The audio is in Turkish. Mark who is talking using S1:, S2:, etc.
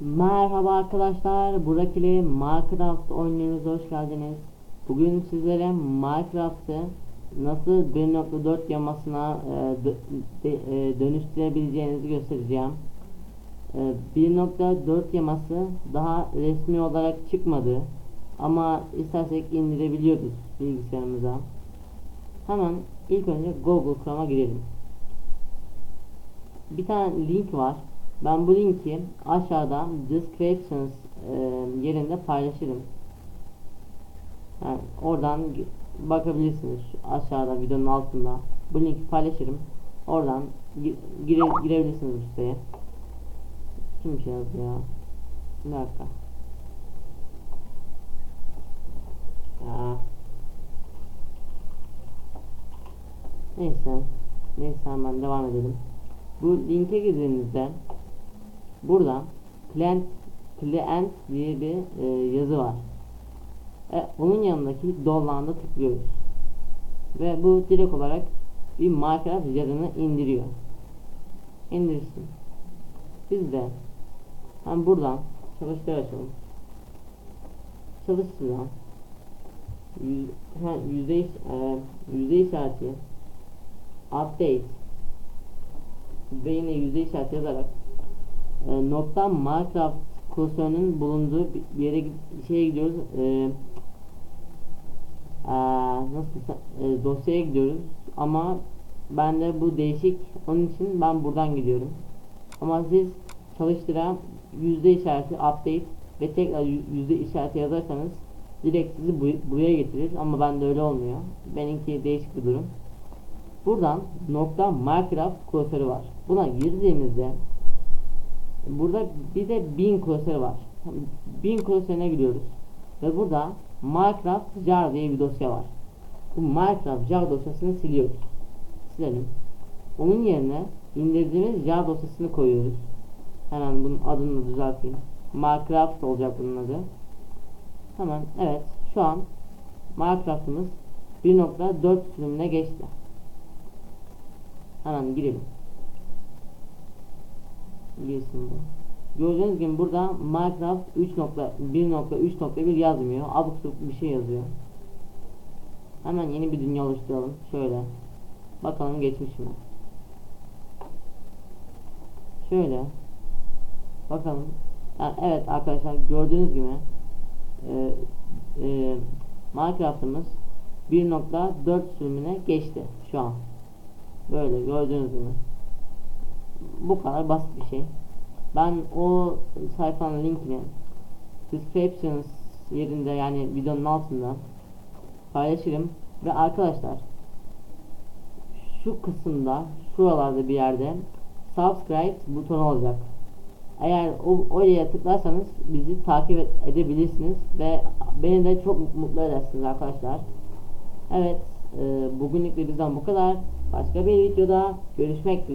S1: Merhaba arkadaşlar, Burak ile Minecraft oynuyoruz, hoş geldiniz. Bugün sizlere Minecraft'ı nasıl 1.4 yamasına e, dö- e, dönüştürebileceğinizi göstereceğim. E, 1.4 yaması daha resmi olarak çıkmadı. Ama istersek indirebiliyoruz bilgisayarımıza. Hemen ilk önce Google Chrome'a girelim. Bir tane link var. Ben bu linki aşağıda descriptions e, yerinde paylaşırım. Yani oradan bakabilirsiniz aşağıda videonun altında. Bu linki paylaşırım. Oradan gi- gire- girebilirsiniz bu siteye. Kim şey yazdı ya? Bir dakika. Neyse. Neyse hemen devam edelim. Bu linke girdiğinizde burada client client diye bir e, yazı var. E, onun yanındaki dolanda tıklıyoruz. Ve bu direkt olarak bir Minecraft yazını indiriyor. İndirsin. Biz de hem buradan çalıştır açalım. Ha, yüzde, e, yüzde işareti update ve yine yüzde işareti yazarak e, nokta Minecraft klasörünün bulunduğu bir bir yere gid- şeye gidiyoruz. E, e, nasıl e, dosyaya gidiyoruz ama ben de bu değişik onun için ben buradan gidiyorum. Ama siz çalıştıran yüzde işareti update ve tekrar yü- yüzde işareti yazarsanız direkt sizi bu- buraya getirir ama bende öyle olmuyor. Benimki değişik bir durum. Buradan nokta Minecraft klasörü var. Buna girdiğimizde burada bir de bin klasörü var. Bin klasörüne gidiyoruz. Ve burada Minecraft jar diye bir dosya var. Bu Minecraft jar dosyasını siliyoruz. Silelim. Onun yerine indirdiğimiz jar dosyasını koyuyoruz. Hemen bunun adını düzelteyim. Minecraft olacak bunun adı. Hemen evet şu an Minecraft'ımız 1.4 sürümüne geçti. Hemen girelim. Bu. Gördüğünüz gibi burada Minecraft 3.1.3.1 yazmıyor. Abuk bir şey yazıyor. Hemen yeni bir dünya oluşturalım. Şöyle. Bakalım geçmiş mi? Şöyle. Bakalım. Yani evet arkadaşlar gördüğünüz gibi e, e, Minecraft'ımız 1.4 sürümüne geçti şu an. Böyle gördüğünüz gibi. Bu kadar basit bir şey. Ben o sayfanın linkini descriptions yerinde yani videonun altında paylaşırım ve arkadaşlar şu kısımda şuralarda bir yerde subscribe butonu olacak. Eğer o oraya tıklarsanız bizi takip edebilirsiniz ve beni de çok mutlu edersiniz arkadaşlar. Evet, e, bugünlük de bizden bu kadar. Başka bir videoda görüşmek dileğiyle.